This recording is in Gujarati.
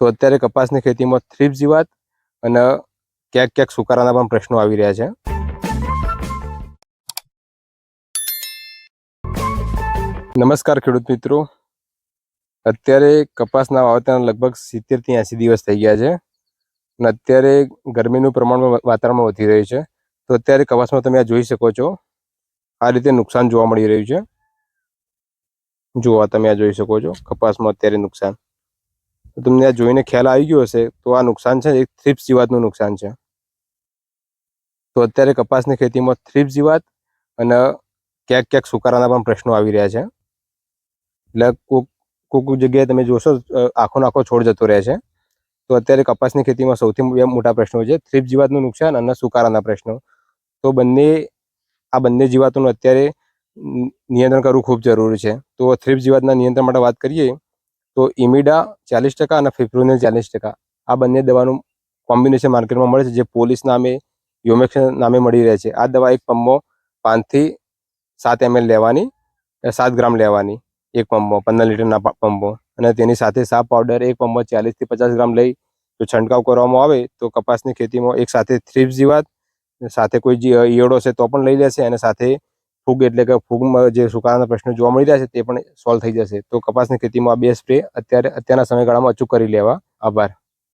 તો અત્યારે કપાસની ખેતીમાં થ્રીપ જીવાત અને ક્યાંક ક્યાંક સુકારાના પણ પ્રશ્નો આવી રહ્યા છે. નમસ્કાર ખેડૂત મિત્રો. અત્યારે કપાસના વાવેતરના લગભગ સિત્તેરથી એંસી દિવસ થઈ ગયા છે અને અત્યારે ગરમીનું પ્રમાણ વાતાવરણમાં વધી રહ્યું છે. તો અત્યારે કપાસમાં તમે આ જોઈ શકો છો. આ રીતે નુકસાન જોવા મળી રહ્યું છે. જુઓ તમે આ જોઈ શકો છો. કપાસમાં અત્યારે નુકસાન. તો તમને આ જોઈને ખ્યાલ આવી ગયો હશે, તો આ નુકસાન છે એક થ્રીપ્સ જીવાતનું નુકસાન છે. તો અત્યારે કપાસની ખેતીમાં થ્રીપ્સ જીવાત અને ક્યાંક ક્યાંક સુકારાના પણ પ્રશ્નો આવી રહ્યા છે. એટલે કોક કોક જગ્યાએ તમે જોશો આખો નાખો છોડ જતો રહે છે. તો અત્યારે કપાસની ખેતીમાં સૌથી મોટા પ્રશ્નો છે થ્રીપ જીવાતનું નુકસાન અને સુકારાના પ્રશ્નો. તો બંને, આ બંને જીવાતોનું અત્યારે નિયંત્રણ કરવું ખૂબ જરૂરી છે. તો થ્રીપ જીવાતના નિયંત્રણ માટે વાત કરીએ તો ઇમિડા ચાલીસ ટકા અને ફિપ્રોનિલ ચાલીસ ટકા. આ બંને દવાનું કોમ્બિનેશન માર્કેટમાં મળે છે, જે પોલીસ નામે, યોમેક્સ નામે મળી રહે છે. આ દવા એક પંપમાં પાંચથી સાત એમએલ લેવાની સાત ગ્રામ લેવાની એક પંપમાં પંદર લીટરના પંપો. અને તેની સાથે સાપ પાવડર એક પંપમાં ચાલીસથી પચાસ ગ્રામ લઈ, જો છંટકાવ કરવામાં આવે તો કપાસની ખેતીમાં એક સાથે થ્રીપ જીવાત, સાથે કોઈ ઈયળો છે તો પણ લઈ લેશે અને સાથે ફૂગ એટલે કે ફૂગમાં જે સુકારાના પ્રશ્નો જોવા મળી રહ્યા છે તે પણ સોલ્વ થઈ જશે. તો કપાસની ખેતીમાં આ બે સ્પ્રે અત્યારે, અત્યારના સમયગાળામાં અચૂક કરી લેવા. આભાર.